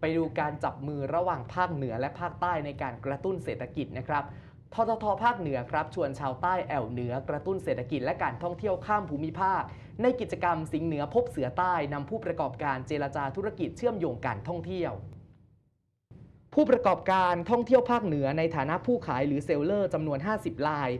ไปดูการจับมือระหว่างภาคเหนือและภาคใต้ในการกระตุ้นเศรษฐกิจนะครับทททภาคเหนือครับชวนชาวใต้แอวเหนือกระตุ้นเศรษฐกิจและการท่องเที่ยวข้ามภูมิภาค ในกิจกรรมสิงเหนือพบเสือใต้นำผู้ประกอบการเจรจาธุรกิจเชื่อมโยงการท่องเที่ยว ผู้ประกอบการท่องเที่ยวภาคเหนือในฐานะผู้ขายหรือเซลเลอร์จำนวน 50ราย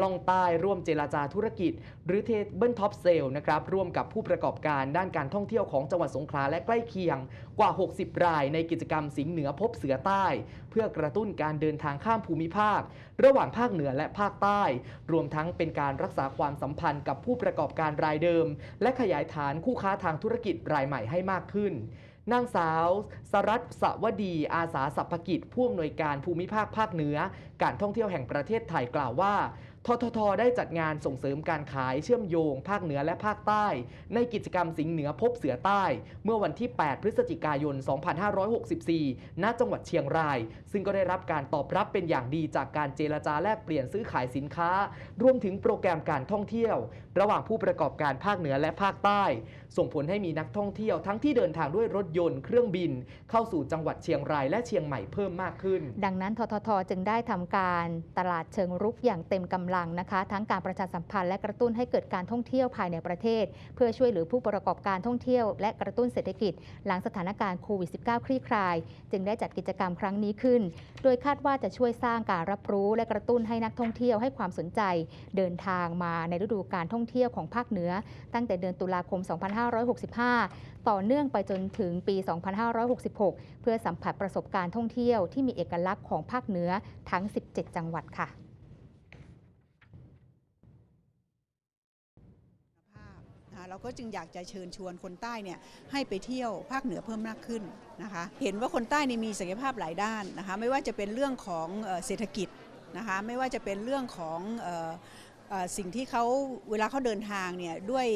ล่องใต้ร่วมเจรจาธุรกิจ หรือเทเบิลท็อปเซลนะครับร่วมกับผู้ประกอบการด้านการท่องเที่ยวของจังหวัดสงขลาและใกล้เคียงกว่า 60 ราย ในกิจกรรมสิงห์เหนือพบเสือใต้ เพื่อกระตุ้นการเดินทางข้ามภูมิภาค ระหว่างภาคเหนือและภาคใต้ รวมทั้งเป็นการรักษาความสัมพันธ์กับผู้ประกอบการรายเดิม และขยายฐานคู่ค้าทางธุรกิจรายใหม่ให้มากขึ้น นางสาวสรัตน์สวดีอาสาสัพพกิจผู้อำนวยการภูมิภาคภาคเหนือ การท่องเที่ยวแห่งประเทศไทยกล่าวว่า ททท ได้จัดงานส่งเสริมการขายเชื่อมโยง ภาคเหนือและภาคใต้ ในกิจกรรมสิงห์เหนือพบเสือใต้ เมื่อวันที่ 8 พฤศจิกายน 2564 ณ จังหวัดเชียงราย ซึ่งก็ได้รับการตอบรับเป็นอย่างดีจากการเจรจาแลกเปลี่ยนซื้อขายสินค้า รวมถึงโปรแกรมการท่องเที่ยว ระหว่างผู้ประกอบการภาคเหนือและภาคใต้ ส่งผลให้มีนักท่องเที่ยวทั้งที่เดินทางด้วยรถยนต์เครื่องบิน เข้าสู่จังหวัดเชียงรายและเชียงใหม่เพิ่มมากขึ้น ดังนั้นทททจึงได้ทำการตลาดเชิงรุกอย่างเต็มกำลังำลังนะคะ ทั้งการประชาสัมพันธ์และกระตุ้นให้เกิดการท่องเที่ยวภายในประเทศ เพื่อช่วยเหลือผู้ประกอบการท่องเที่ยว และกระตุ้นเศรษฐกิจ หลังสถานการณ์โควิด -19 คลี่คลาย จึงได้จัดกิจกรรมครั้งนี้ขึ้น โดยคาดว่าจะช่วยสร้างการรับรู้ และกระตุ้นให้นักท่องเที่ยวให้ความสนใจ เดินทางมาในฤดูการท่องเที่ยวของภาคเหนือ ตั้งแต่เดือนตุลาคม 2565 ต่อเนื่องไปจนถึงปี 2566 เพื่อสัมผัสประสบการณ์ท่องเที่ยวที่มีเอกลักษณ์ของภาคเหนือทั้ง 17 จังหวัดค่ะ เราก็จึงอยากจะเชิญชวนคนใต้เนี่ยให้ไปเที่ยวภาคเหนือเพิ่มมากขึ้นนะคะ เห็นว่าคนใต้นี่มีศักยภาพหลายด้านนะคะ ไม่ว่าจะเป็นเรื่องของเศรษฐกิจนะคะ ไม่ว่าจะเป็นเรื่องของสิ่งที่เขาเวลาเขาเดินทางเนี่ยด้วย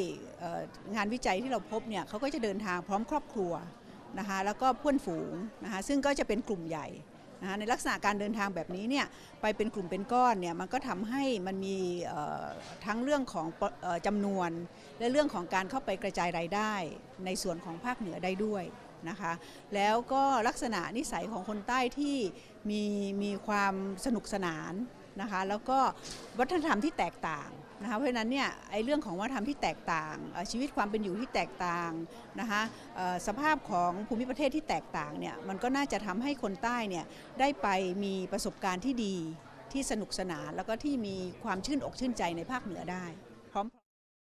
งานวิจัยที่เราพบเนี่ยเขาก็จะเดินทางพร้อมครอบครัวนะคะแล้วก็เพื่อนฝูงนะคะซึ่งก็จะเป็นกลุ่มใหญ่ นะคะในลักษณะการเดินทางแบบนี้เนี่ยไปเป็นกลุ่มเป็นก้อนเนี่ยมันก็ทำให้มันมีทั้งเรื่องของปเอ่อจำนวน และเรื่องของการเข้าไปกระจายรายได้ ในส่วนของภาคเหนือได้ด้วยนะคะแล้วก็ลักษณะนิสัยของคนใต้ที่มีมีความสนุกสนานนะคะแล้วก็วัฒนธรรมที่แตกต่าง นะคะเพราะฉะนั้นเนี่ยไอ้เรื่องของวัฒนธรรมที่แตกต่าง ชีวิตความเป็นอยู่ที่แตกต่างนะคะสภาพของภูมิประเทศที่แตกต่างเนี่ยมันก็น่าจะทำให้คนใต้เนี่ยได้ไปมีประสบการณ์ที่ดีที่สนุกสนานแล้วก็ที่มีความชื่นอกชื่นใจในภาคเหนือได้